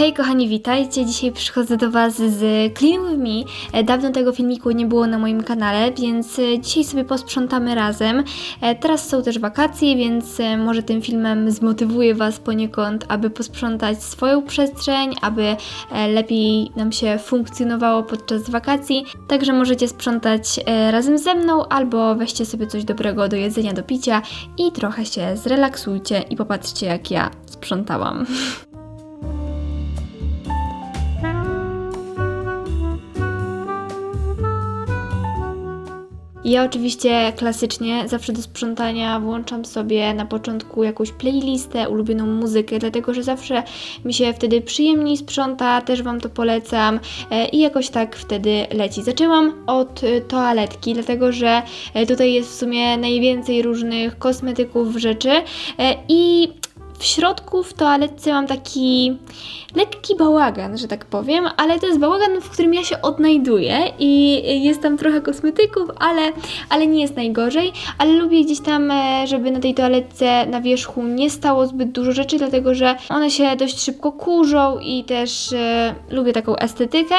Hej kochani, witajcie. Dzisiaj przychodzę do Was z Clean With Me. E, Dawno tego filmiku nie było na moim kanale, więc e, dzisiaj sobie posprzątamy razem. E, Teraz są też wakacje, więc może tym filmem zmotywuję Was poniekąd, aby posprzątać swoją przestrzeń, aby lepiej nam się funkcjonowało podczas wakacji. Także możecie sprzątać razem ze mną, albo weźcie sobie coś dobrego do jedzenia, do picia i trochę się zrelaksujcie i popatrzcie jak ja sprzątałam. Ja oczywiście klasycznie zawsze do sprzątania włączam sobie na początku jakąś playlistę, ulubioną muzykę, dlatego że zawsze mi się wtedy przyjemniej sprząta, też Wam to polecam e, i jakoś tak wtedy leci. Zaczęłam od e, toaletki, dlatego że e, tutaj jest w sumie najwięcej różnych kosmetyków, rzeczy i w środku w toaletce mam taki lekki bałagan, że tak powiem, ale to jest bałagan, w którym ja się odnajduję i jest tam trochę kosmetyków, ale, ale nie jest najgorzej, ale lubię gdzieś tam, e, żeby na tej toaletce na wierzchu nie stało zbyt dużo rzeczy, dlatego że one się dość szybko kurzą i też e, lubię taką estetykę.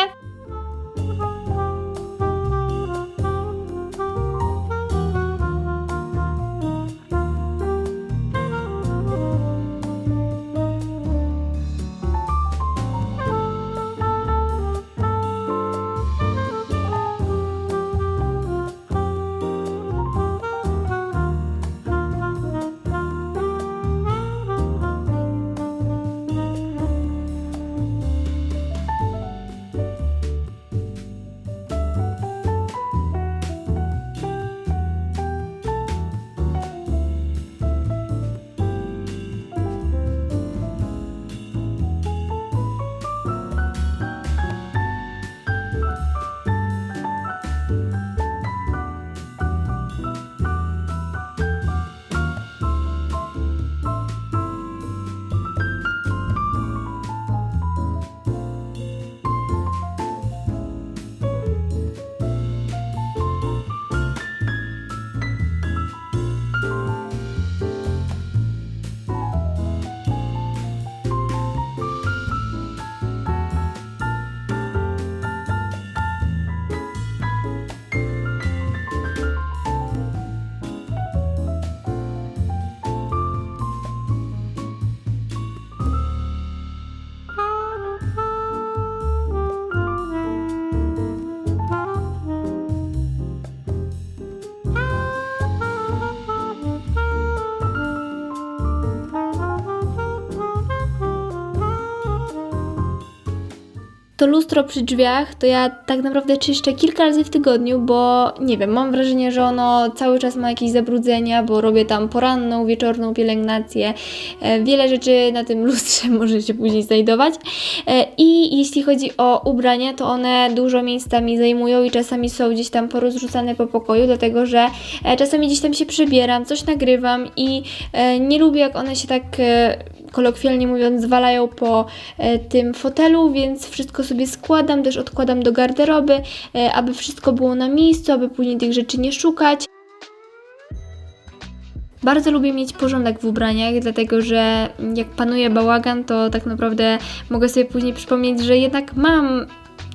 To lustro przy drzwiach to ja tak naprawdę czyszczę kilka razy w tygodniu, bo nie wiem, mam wrażenie, że ono cały czas ma jakieś zabrudzenia, bo robię tam poranną, wieczorną pielęgnację. E, Wiele rzeczy na tym lustrze może się później znajdować. E, I jeśli chodzi o ubrania, to one dużo miejsca mi zajmują i czasami są gdzieś tam porozrzucane po pokoju, dlatego że e, czasami gdzieś tam się przebieram, coś nagrywam i nie lubię jak one się tak kolokwialnie mówiąc, zwalają po e, tym fotelu, więc wszystko sobie składam, też odkładam do garderoby, e, aby wszystko było na miejscu, aby później tych rzeczy nie szukać. Bardzo lubię mieć porządek w ubraniach, dlatego że jak panuje bałagan, to tak naprawdę mogę sobie później przypomnieć, że jednak mam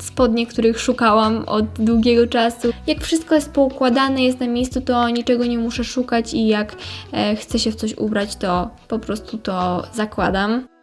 spodnie, których szukałam od długiego czasu. Jak wszystko jest poukładane, jest na miejscu, to niczego nie muszę szukać i jak e, chcę się w coś ubrać, to po prostu to zakładam.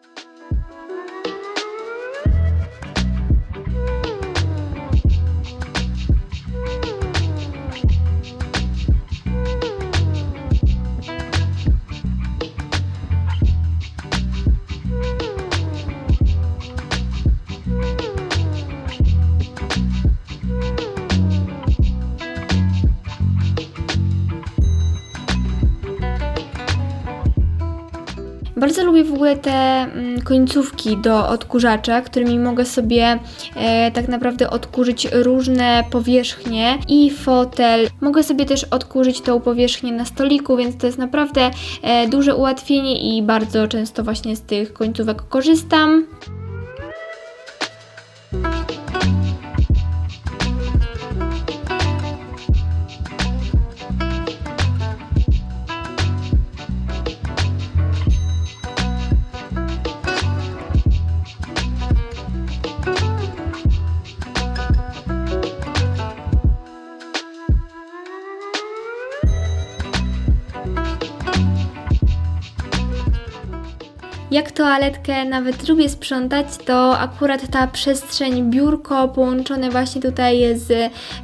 Bardzo lubię w ogóle te mm, końcówki do odkurzacza, którymi mogę sobie e, tak naprawdę odkurzyć różne powierzchnie i fotel. Mogę sobie też odkurzyć tą powierzchnię na stoliku, więc to jest naprawdę e, duże ułatwienie i bardzo często właśnie z tych końcówek korzystam. Jak toaletkę nawet lubię sprzątać, to akurat ta przestrzeń biurko połączone właśnie tutaj z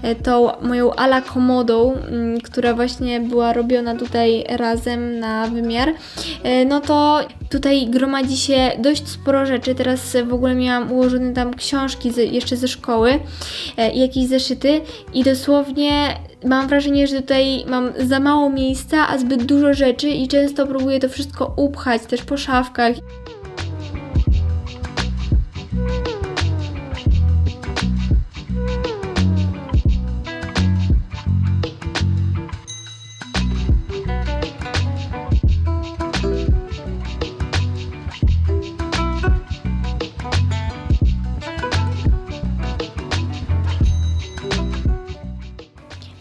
e, tą moją ala komodą, mm, która właśnie była robiona tutaj razem na wymiar, e, no to tutaj gromadzi się dość sporo rzeczy. Teraz w ogóle miałam ułożone tam książki z, jeszcze ze szkoły e, jakieś zeszyty i dosłownie mam wrażenie, że tutaj mam za mało miejsca, a zbyt dużo rzeczy i często próbuję to wszystko upchać też po szafkach.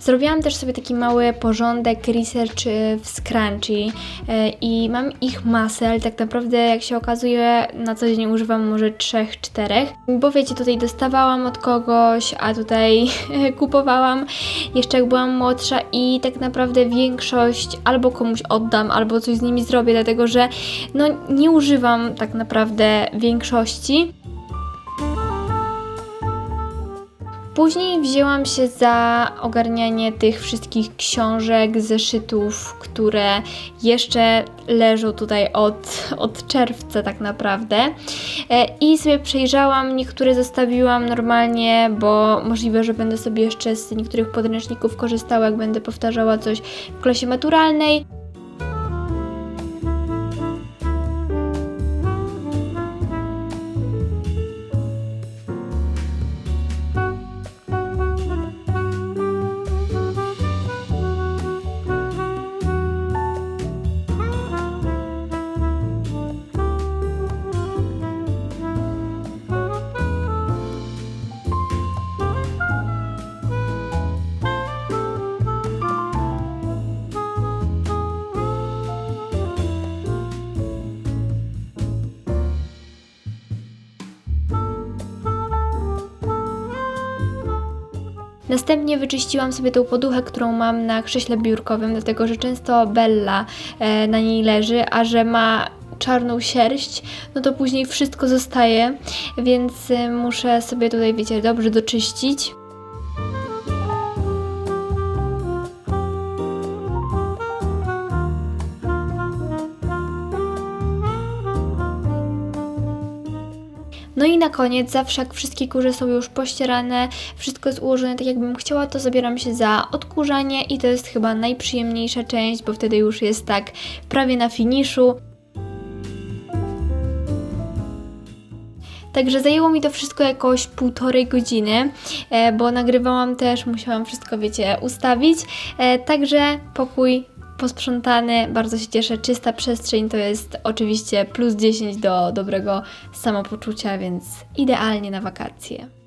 Zrobiłam też sobie taki mały porządek, research y, w Scrunchy y, i mam ich masę, ale tak naprawdę jak się okazuje na co dzień używam może trzech, czterech, bo wiecie, tutaj dostawałam od kogoś, a tutaj kupowałam jeszcze jak byłam młodsza i tak naprawdę większość albo komuś oddam, albo coś z nimi zrobię, dlatego że no nie używam tak naprawdę większości. Później wzięłam się za ogarnianie tych wszystkich książek, zeszytów, które jeszcze leżą tutaj od, od czerwca tak naprawdę. E, I sobie przejrzałam, niektóre zostawiłam normalnie, bo możliwe, że będę sobie jeszcze z niektórych podręczników korzystała, jak będę powtarzała coś w klasie maturalnej. Następnie wyczyściłam sobie tą poduchę, którą mam na krześle biurkowym, dlatego że często Bella e, na niej leży, a że ma czarną sierść, no to później wszystko zostaje, więc e, muszę sobie tutaj, wiecie, dobrze doczyścić. No i na koniec, zawsze jak wszystkie kurze są już pościerane, wszystko jest ułożone tak jakbym chciała, to zabieram się za odkurzanie i to jest chyba najprzyjemniejsza część, bo wtedy już jest tak prawie na finiszu. Także zajęło mi to wszystko jakoś półtorej godziny, e, bo nagrywałam też, musiałam wszystko, wiecie, ustawić. E, Także pokój posprzątany, bardzo się cieszę. Czysta przestrzeń to jest oczywiście plus 10 do dobrego samopoczucia, więc idealnie na wakacje.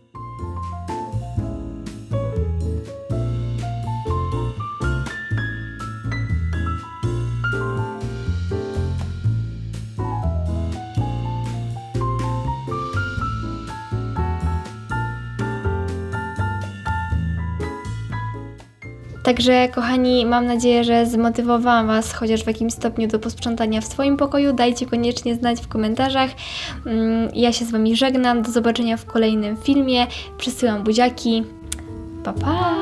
Także, kochani, mam nadzieję, że zmotywowałam Was chociaż w jakimś stopniu do posprzątania w swoim pokoju. Dajcie koniecznie znać w komentarzach. Mm, Ja się z Wami żegnam. Do zobaczenia w kolejnym filmie. Przesyłam buziaki. Pa, pa!